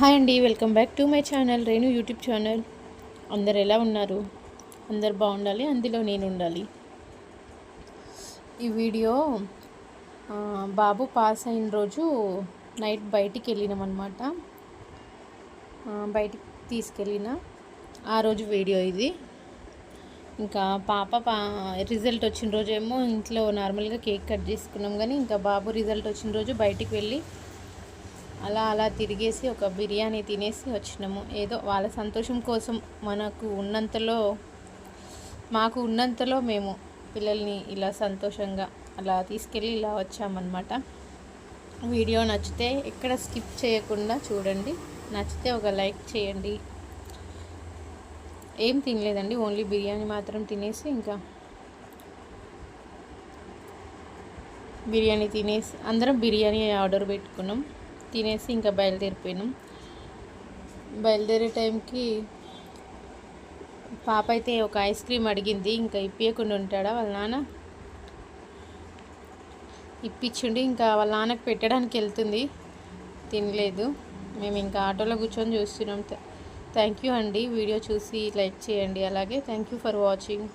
Hi అండి welcome back to my channel Renu YouTube channel. అందరు ఎలా ఉన్నారు? అందరు బాగుండాలి అందులో నేను ఉండాలి. ఈ వీడియో బాబు పాస్ అయిన రోజు నైట్ బయటికి వెళ్ళినాం అనమాట బయటికి తీసుకెళ్ళిన. ఆ రోజు వీడియో ఇది. ఇంకా పాప పా రిజల్ట్ వచ్చిన రోజు ఏమో ఇంట్లో నార్మల్గా కేక్ కట్ చేసుకున్నాం కానీ ఇంకా బాబు రిజల్ట్ వచ్చిన రోజు బయటికి వెళ్ళి అలా అలా తిరిగేసి ఒక బిర్యానీ తినేసి వచ్చినాము. ఏదో వాళ్ళ సంతోషం కోసం మనకు ఉన్నంతలో మాకు ఉన్నంతలో మేము పిల్లల్ని ఇలా సంతోషంగా అలా తీసుకెళ్ళి ఇలా వచ్చామన్నమాట. వీడియో నచ్చితే ఎక్కడ స్కిప్ చేయకుండా చూడండి. నచ్చితే ఒక లైక్ చేయండి. ఏం తినలేదండి ఓన్లీ బిర్యానీ మాత్రం తినేసి ఇంకా బిర్యానీ తినేసి అందరం బిర్యానీ ఆర్డర్ పెట్టుకున్నాం. తినేసి ఇంకా బయలుదేరిపోయినాం. బయలుదేరే టైంకి పాప అయితే ఒక ఐస్ క్రీమ్ అడిగింది ఇంకా ఇప్పియకుండా ఉంటాడా వాళ్ళ నాన్న? ఇప్పించుండి ఇంకా వాళ్ళ నాన్నకు పెట్టడానికి వెళ్తుంది. తినలేదు. మేము ఇంకా ఆటోలో కూర్చొని చూస్తున్నాం. థ్యాంక్ యూ అండి. వీడియో చూసి లైక్ చేయండి. అలాగే థ్యాంక్ యూ ఫర్ వాచింగ్.